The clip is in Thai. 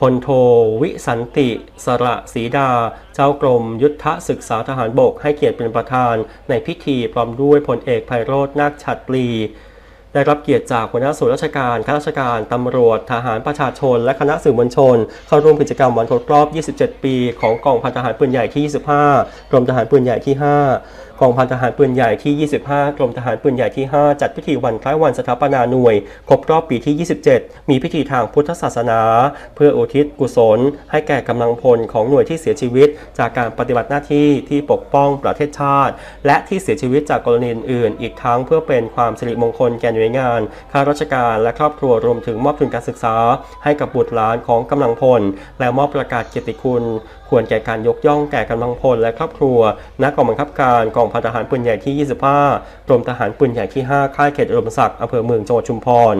พลโทวิสันติสระศรีดา เจ้ากรมยุทธศึกษาทหารบกให้เกียรติเป็นประธานในพิธีพร้อมด้วยพลเอกไพโรจน์นาคฉัตรี ได้รับเกียรติจากหัวหน้าส่วนราชการข้าราชการตำรวจ ทหารประชาชน และคณะสื่อมวลชน เข้าร่วมกิจกรรมวันครบรอบ 27 ปี ของกองพันทหารปืนใหญ่ที่ 25 กรมทหารปืนใหญ่ที่ 5 กองพันทหารปืนใหญ่ที่ 25 กรมทหารปืนใหญ่ที่ 5 จัดพิธีวันคล้ายวันสถาปนาหน่วย ครบรอบปีที่ 27 มีพิธีทางพุทธศาสนา เพื่ออุทิศกุศล ให้แก่กำลังพลของหน่วยที่เสียชีวิต จากการปฏิบัติหน้าที่ที่ปกป้องประเทศชาติ และที่เสียชีวิตจากกรณีอื่นอีกทั้งเพื่อเป็นความสิริมงคลแก่หน่วยงานข้าราชการและครอบครัวรวมถึงมอบทุนการศึกษา ให้กับบุตรหลานของกำลังพล และมอบประกาศเกียรติคุณ ควรแก่การยกย่องแก่กำลังพลและครอบครัวณกองบังคับการกองพันทหารปืนใหญ่ที่ 25กรมทหารปืนใหญ่ที่ 5 ค่ายเขตอุดมศักดิ์อำเภอเมืองจังหวัดชุมพร